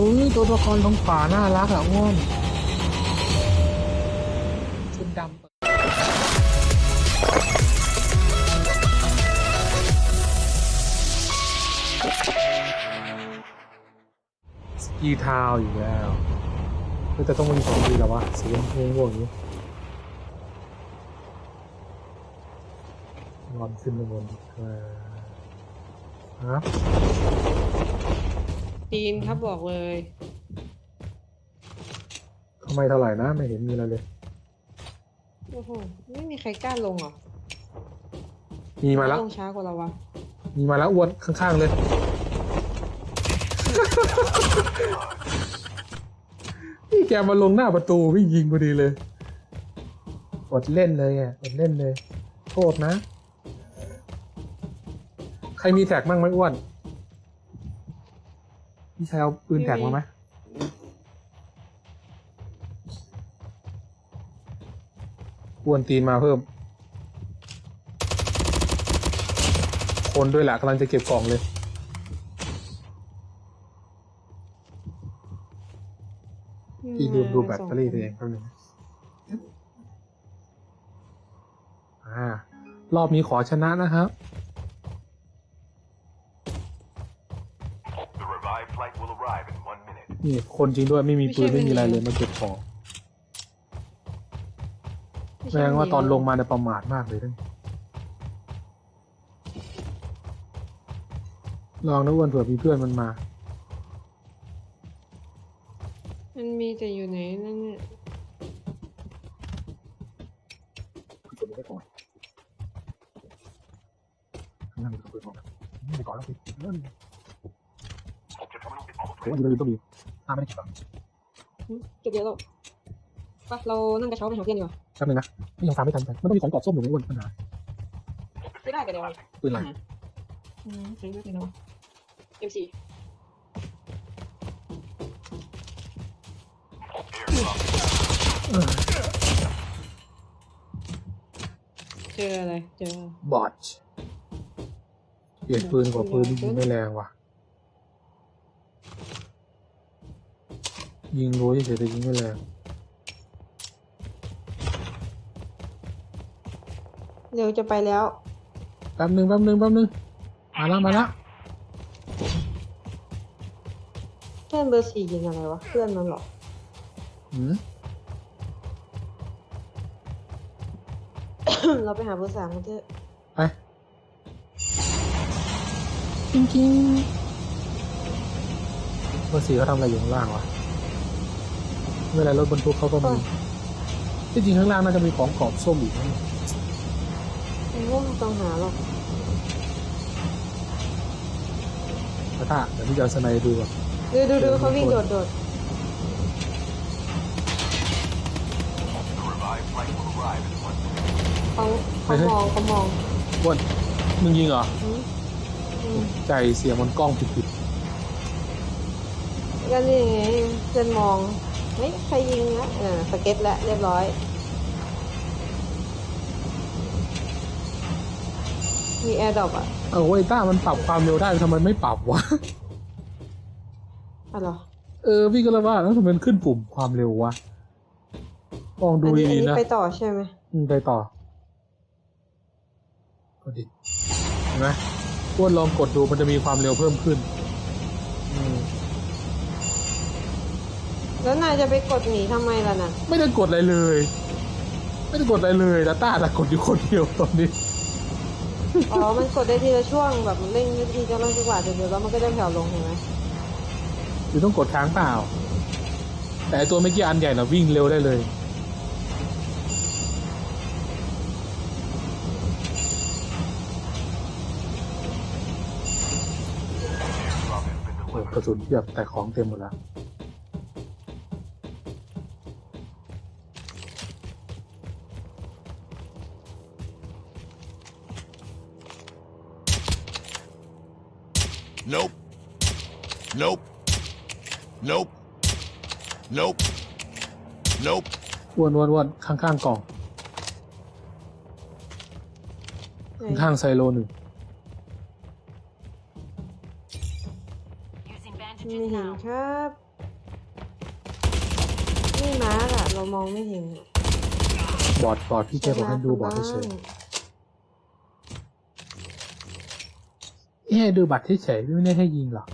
ฮ้ยตัวละครของป่าน่ารักอะอ้วนชุดดำสกีทาวอยู่แล้วเฮ้ยแต่ต้องมีของดีแล้ววะสีชมพูพวกนี้นอนขึ้นไปบนครับ จีนครับบอกเลยทำไมเท่าไหร่นะไม่เห็นมีอะไรเลย โอ้โหไม่มีใครกล้าลงเหรอมีมาแล้ว ลงช้ากว่าเราวะมีมาแล้วอ้วนข้างๆเลย นี่แกมาลงหน้าประตูวิ่งยิงพอดีเลยอดเล่นเลยอะอดเล่นเลย โทษนะ ใครมีแท็กมั่งไหมอ้วน พี่ชายเอาปืนแท็กมาไหมอ้วนตีนมาเพิ่ม คนด้วยแหละกำลังจะเก็บกล่องเลยพี่ดูดูแบตเตอรี่ตัวเองแป๊บนึงอ่ารอบนี้ขอชนะนะครับ นี่คนจริงด้วยไม่มีปืนไม่มีอะไรเลยมาเก็บของแสดงว่าตอนลงมาเนี่ยประมาทมากเลยทั้งลองนะอ้วนเผื่อมีเพื่อนมันมา มันมีแต่อยู่ไหนนั่นเนี่ยกดไว้ก่อนนั่งดูเปิดก่อนไม่ก่อนแล้วสิเริ่ม Chip terminal is almost โอ้ ready. ยเลยต้องมีตามไม่ได้เก็บหรอหึเก็บเยอะแล้วปะเรานั่งกระเช้าไปหาเพื่อนดีกว่าแป๊บนึงนะนี่ยังตามไม่ทันไปมันต้องมีของกรอบส้มอยู่ในอ้วนปัญหาไม่ได้กันเดี๋ยวปืนอะไรอืมใช้ด้วยกันเนาะ M4 Airdrop เจออะไรเจอบอทเปลี่ยนปืนกว่าปืนที่ยิงไม่แรงว่ะ ยิงรู้เฉยๆแต่ยิงไม่แรงเร็วจะไปแล้ว แป๊บนึงแป๊บนึงแป๊บนึงมาแล้วมาแล้วเพื่อนเบอร์สี่ยิงอะไรวะเพื่อนมันเหรอหืมเราไปหาเบอร์สามกันเถอะไปจริงจริงเบอร์สี่เขาทำอะไรอยู่ข้างล่างวะ เวลารถบรรทุกเขาก็มีที่จริงข้างล่างน่าจะมีของกรอบส้มอีกนะไม่ว่ามันต้องหาหรอกแต่ถ้าเดี๋ยวพี่จะเอาสไนด์ดูก่อนดูดูดูเขาวิ่งโดดโดด The revived flight will arrive in one minute. เขาเขามองเขามองอ้วนมึงยิงเหรออืมอืมใจเสียงมันกล้องผิดก็นี่ไงเพื่อนมอง เฮ้ยใครยิงนะเออสเก็ตแล้วเรียบร้อย มีแอร์ดรอปอะๆเอาไอ้ยต้ามันปรับความเร็วได้ทำไมไม่ปรับวะ อ๋อเหรอเออพี่ก็เลยว่าแล้วทำไมมันขึ้นปุ่มความเร็ววะลองดูอันนี้อันดีนี้ๆนะไปต่อใช่ไหมอืมไปต่อก็ดีเห็นไหมอ้วนลองกดดูมันจะมีความเร็วเพิ่มขึ้น แล้วนายจะไปกดหนีทำไมล่ะน่ะ ไม่ได้กดอะไรเลย ไม่ได้กดอะไรเลยแต่ต้าแต่กดอยู่คนเดียวตอนนี้อ๋อ มันกดได้ทีละช่วงแบบมันเร่งทีจะลงจังหวะเดี๋ยวๆแล้วมันก็จะแผ่วลงเห็นไหมหรือต้องกดค้างเปล่า แต่ไอ้ตัวเมื่อกี้อันใหญ่น่ะวิ่งเร็วได้เลย Airdrop has been เออ delivered. กระสุนเทียบแต่ของเต็มหมดแล้ว Nope. Nope. Nope. Nope. Nope. อ้วนอ้วนอ้วนข้างๆกล่องไหนข้างๆไซโลหนึ่ง Using ไม่ bandages เห็น now. ครับมีมาร์กอะเรามองไม่เห็นอะบอร์ดบอร์ดพี่แกบอกให้ดูบอร์ดเฉยๆ เอ้ดูบัตรเฉยๆไม่ได้ให้ยิงหรอก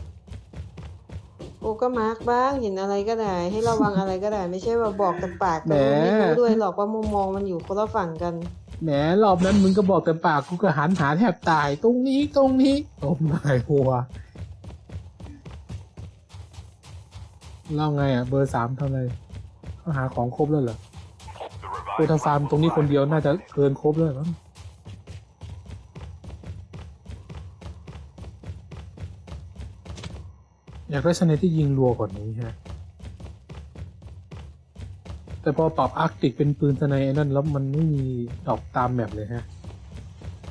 โอ้ก็มาร์กบ้างเห็นอะไรก็ได้ ให้ระวังอะไรก็ได้ ไม่ใช่ว่าบอกแต่ปากแหมแต่ไม่รู้ด้วยหรอกว่ามุมมองมันอยู่คนละฝั่งกันแหมรอบนั้นมึงก็บอกแต่ปากกูก็หันหาแทบตายตรงนี้ตรงนี้โอ้ไม่หัวเล่าไงอะเบอร์สามทำอะไรเขาหาของครบแล้วเหรอ The กู revived ทำฟาร์ม flight ตรงนี้ will คนเดียว arrive. น่าจะเกินครบเลยมั้ง อยากได้ชนที่ยิงรัวกว่านี้ฮะแต่พอปรับอาร์กติกเป็นปืนสไนไอ้นั่นแล้วมันไม่มีดอกตามแมปเลยฮะ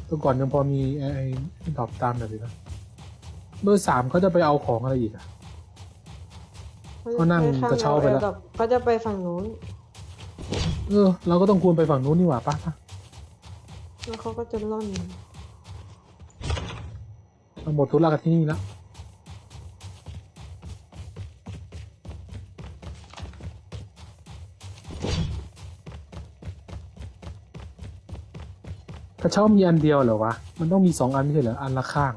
ตัวก่อนยังพอมีไอ้ไอ้ดอกตามแมปเลยนะเบอร์สามเขาจะไปเอาของอะไรอีกอะก็นั่งกระเช้าไปแล้วเขาจะไปฝั่งนู้น เออ เราก็ต้องควรไปฝั่งนู้นนี่หว่าปะปะแล้วเขาก็จะล่อนเราหมดธุระกันที่นี่แล้ว เช้ามีอันเดียวเหรอวะ มันต้องมีสองอันไม่ใช่เหรอ อันละข้าง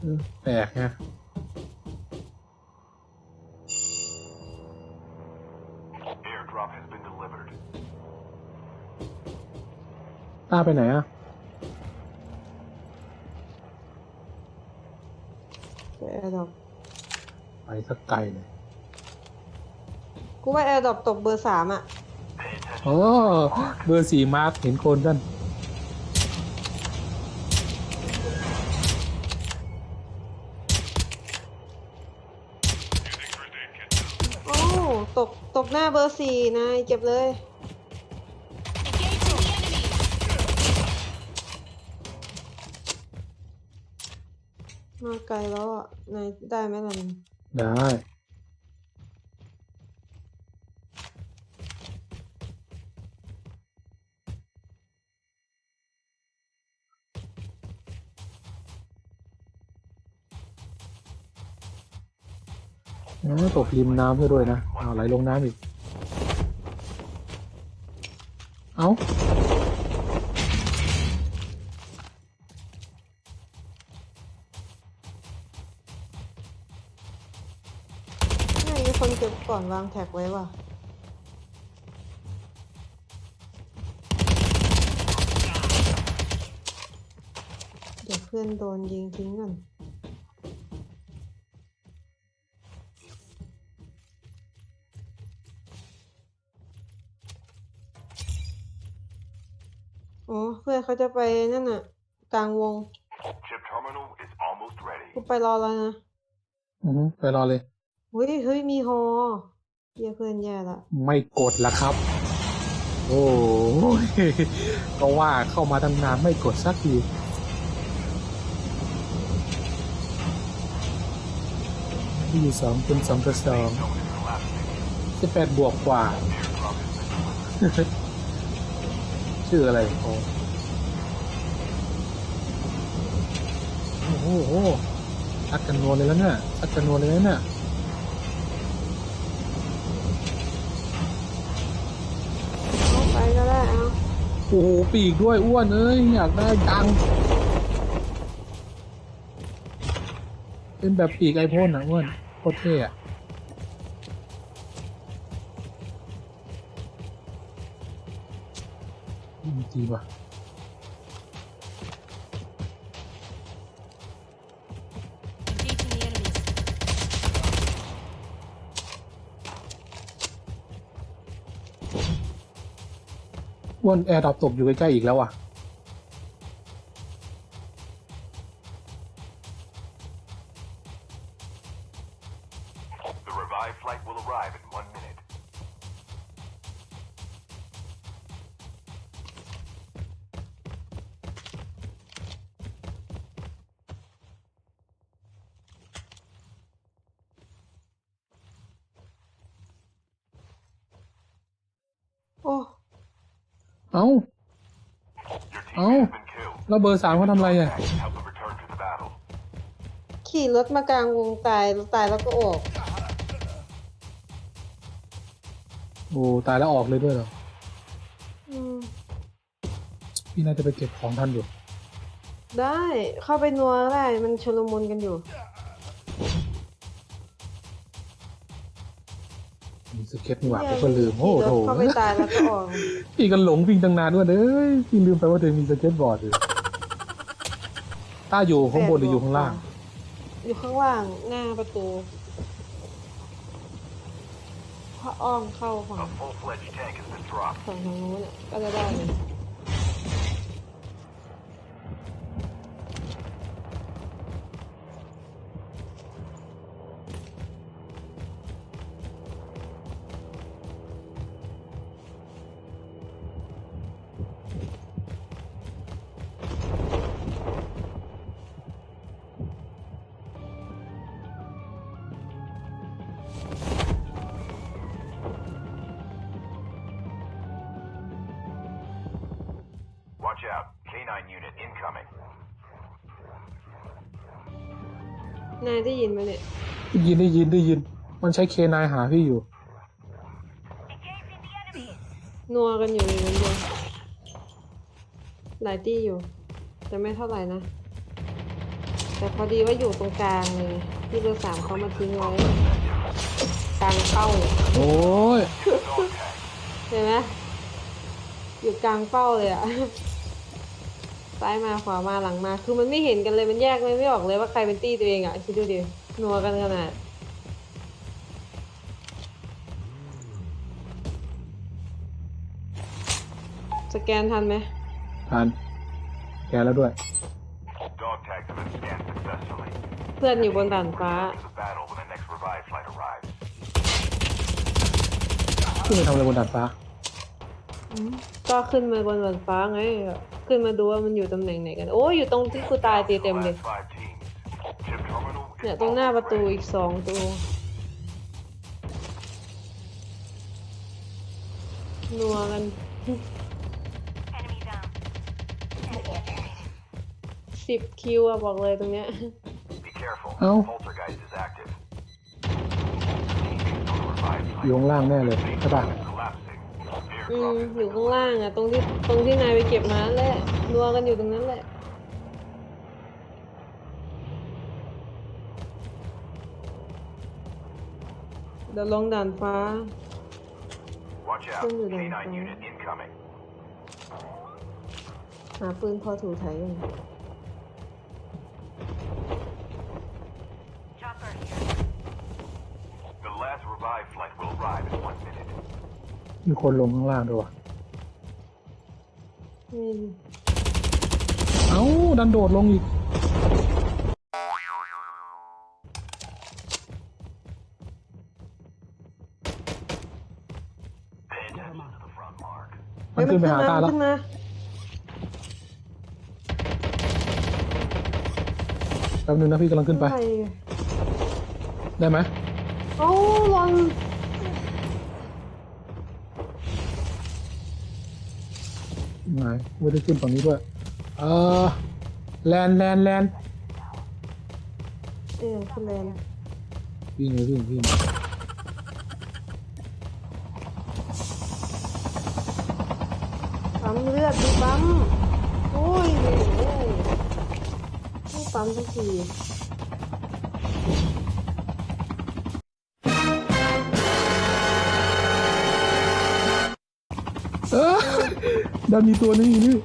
เออแปลกฮะ Airdrop has been delivered. ต้าไปไหนอะไปแอร์ดรอปไปสักไกลเลยกู ว่าแอร์ดรอปตกเบอร์สามอะโอ้เบอร์สี่มาร์คเห็นคนกันโอ้ตกตกหน้าเบอร์สี่นายเก็บเลย มาไกลแล้วอะ นายได้ไหมล่ะได้ ตกริมน้ำซะด้วยนะเอาไหลลงน้ำอีก เอานี่มีคนเก็บก่อนวางแท็กไว้ว่ะ เดี๋ยวเพื่อนโดนยิงทิ้งก่อน เพื่อนเขาจะไปนั่นน่ะ กลางวง Chip terminal is almost ready. กูไปรอแล้วนะอือฮึไปรอเลย เฮ้ยเฮ้ยมีฮอเหี้ยเพื่อนแย่ละไม่กดละครับ โอ้ยก็ว่าเข้ามาตั้งนานไม่กดสักทีที่อยู่สองเป็นสองต่อสอง Zone is collapsing. สิบแปดบวกกว่า Airdrop has been delivered. ชื่ออะไรโอ้ โหโอ้โหชัดกันนวลเลยแล้วเนี่ยชัดกันนวลเลยแล้วเนี่ยเอาไปก็ได้เอาโอ้โหปีกด้วยอ้วนเอ้ยอยากได้จัง เป็นแบบปีกไอพ่นอะอ้วนโคตรเท่อะจริงว่ะ วนแอร์ดรอปตกอยู่ใกล้ๆอีกแล้วอะ The revived flight will arrive in one minute. แล้วเบอร์สามเขาทำอะไรอะ Help them return to the battle. ขี่ขี่รถมากลางวงตายตายแล้วก็ออก โอ้ตายแล้วออกเลยด้วยเหรอ อืม พี่น่าจะไปเก็บของทันอยู่ ได้เข้าไปนัวก็ได้มันชลมุนกันอยู่ มีสเก็ตนี่หว่าผมก็ลืม โอ้ขี่รโหถเข้าไปตายแล้วก็ออก พี่ก็หลงวิ่งตั้งนานด้วยเอ้ยพี่ลืมไปว่าตัวเองมีสเก็ตบอร์ดอยู่ ต้าอยู่ข้างบนหรืออยู่ข้างล่าง อยู่ข้างล่างหน้าประตูพระอ้อมเข้าฝั่ง A full-fledged tank has been dropped. ฝั่งทางนู้นน่ะก็จะได้เลย นายได้ยินไหมเนี่ย ได้ยินได้ยินได้ยิน มันใช้เคนายหาพี่อยู่ นัวกันอยู่อย่างนั้นเลยหลายตี้อยู่ แต่ไม่เท่าไหร่นะ แต่พอดีว่าอยู่ตรงกลางเลยที่เบอร์สามเขามาทิ้งไว้กลางเป้าโอ้ย เห็นไหมอยู่กลางเป้าเลยอะ ซ้ายมาขวามาหลังมา คือมันไม่เห็นกันเลยมันแยกไม่ไม่ออกเลยว่าใครเป็นตี้ตัวเองอะคิดดูดินัวกันขนาดสแกนทันไหมทันแกแล้วด้วย Dog tags have been scanned successfully. เพื่อนอยู่บนด่านฟ้า To the battle when the next revive flight arrives. ขึ้นไปทำอะไรบนดาดฟ้า ก็ขึ้นมาบนด่านฟ้าไง ขึ้นมาดูว่ามันอยู่ตำแหน่งไหนกัน โอ้ยอยู่ตรงที่กูตายตีเต็มเลย Last five teams. Chip terminal เนี่ย is ตรงหน้าประตูอีกสองตัวนัวกันสิบคิวอะบอกเลยตรงเนี้ย Be careful. Oh. Poltergeist is active. Teams on the revive อ flight. ยู่ข้างล่างแน่เลยใช่ปะ Collapsing. อืม Airdrop อยู่ข้างล่างอะตรงที่ตรงที่นายไปเก็บมานั่นแหละนัวกันอยู่ตรงนั้นแหละ เดี๋ยวลงด่านฟ้า Watch out. Không được K9 đâu. unit incoming. หาปืนพอถูไถกัน มีคนลงข้างล่างด้วยวะอืมเอ้า ดันโดดลงอีก Pay attention to the front mark. มันขึ้นไปหาตาแล้วขึ้นมาแป๊บนึงนะพี่กำลังขึ้นไปอะไรได้ไหมเอ้าลอน ไหนไม่ได้ขึ้นฝั่งนี้ด้วยเออแลนแลนแลนเออคุณแลนวิ่งเลยวิ่งวิ่งปั๊มเลือดดูปั๊มโอ้ยโอ้ยไม่ปั๊มสักที ดันมีตัวนึงอยู่นี่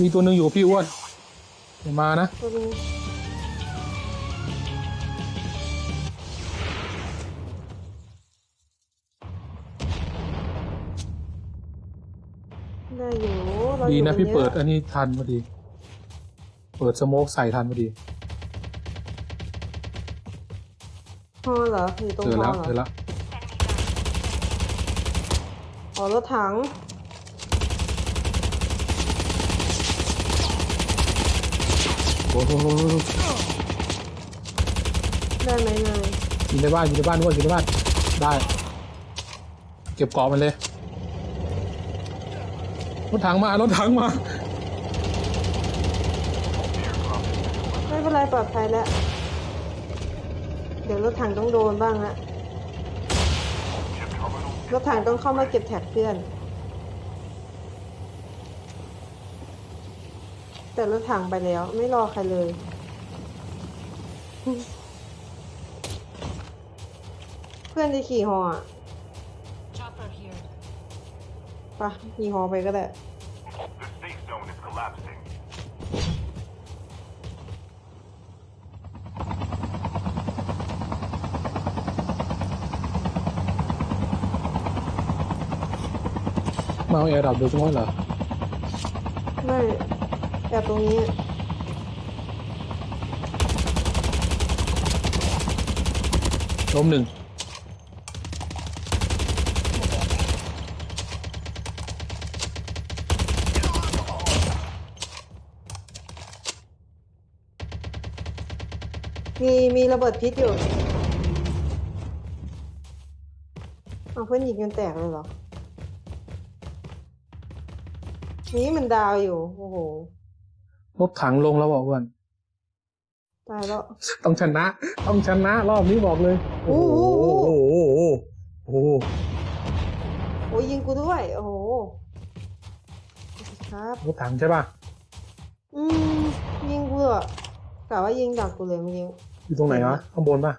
มีตัวหนึ่งอยู่พี่อ้วนเดี๋ยวมานะ ดีอยู่นะตรงพี่นี้ยเปิดอันนี้ทันพอดี เปิดสโมกใส่ทันพอดีพอเหรออยู่ตรงเจอพอแล้วเหรเจออแล้วอ๋อรถถัง โอ้โหได้ไหมนายอยู่ในบ้านอยู่ในบ้านด้วยอยู่ในบ้านได้ เก็บเกาะมันเลย รถถังมารถถังมา ไม่เป็นไรปลอดภัยแล้ว เดี๋ยวรถถังต้องโดนบ้างละรถถังต้องเข้ามาเก็บแท็กเพื่อน แต่รถถังไปแล้ว ไม่รอใครเลยเพื่อนจะขี่ฮอ ปะขี่ฮอไปก็ได้ The safe zone is collapsing. มาเอาแอร์ดับโดยเฉพาะเหรอไม่แอบตรงนี้ล้มหนึ่ง มีมีระเบิดพิษอยู่เอาเพื่อนยิงกันแตกเลยเหรอ นี่มันดาวอยู่ โอ้โหรถถังลงแล้วบอกว่าตายแล้ว ต้องชนะ ต้องชนะ รอบนี้บอกเลย โอ้โหโอ้โอ้โหโหโอ้โหโอ้โหโอ้ยยิงกูด้วย โอ้โหครับรถถังใช่ป่ะ อืมยิงกูอะกะว่ายิงดักกูเลยเมื่อกี้ อยู่ตรงไหนวะข้างบนป่ะ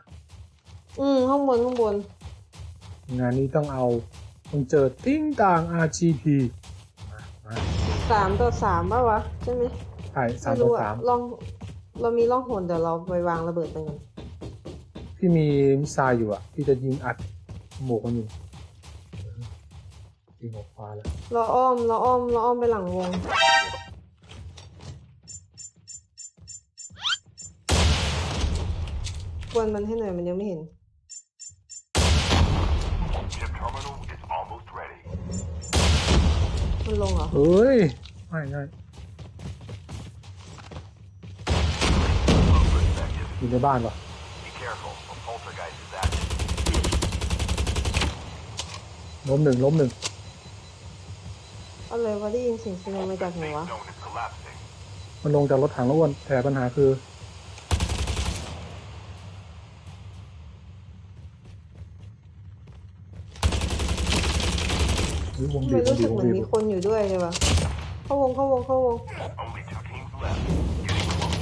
อืมข้างบนข้างบน งานนี้ต้องเอาต้องเจอติ้งต่าง RGP มามาสามต่อสามป่ะวะ ใช่ไหมใช่สามไม่ต่อรู้อะสามลองเรามีล่องหนเดี๋ยวเราไปวางระเบิดไปกันพี่มีมิสไซล์อยู่อะพี่จะยิงอัดหมวกมันอยู่ยิงออกฟ้าแล้วเราอ้อมเราอ้อมเราอ้อมไปหลังวง กวนมันให้หน่อยมันยังไม่เห็น Chip terminal is almost ready. มันลงเหรอ เฮ้ย ไม่ไม่ Perspective. อยู่ในบ้านวะ Be careful. A poltergeist is active. ล้มหนึ่งล้มหนึ่งอะไรวะได้ยินเสียงซีเนมาจากไหน Safe วะ zone is collapsing. มันลงจากรถถังแล้วอ้วนแต่ปัญหาคือ ฮ้ยวงทำบีไมบวงรู้บีสึบกวเหงมือนบีมีบคนอยู่ด้วยเลยวะเข้าวงเข้าวงเข้าวง Only two teams left. Getting close.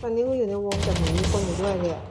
ตอนนี้กูอยู่ในวงแต่เหมือนมีคนอยู่ด้วยเลยอะ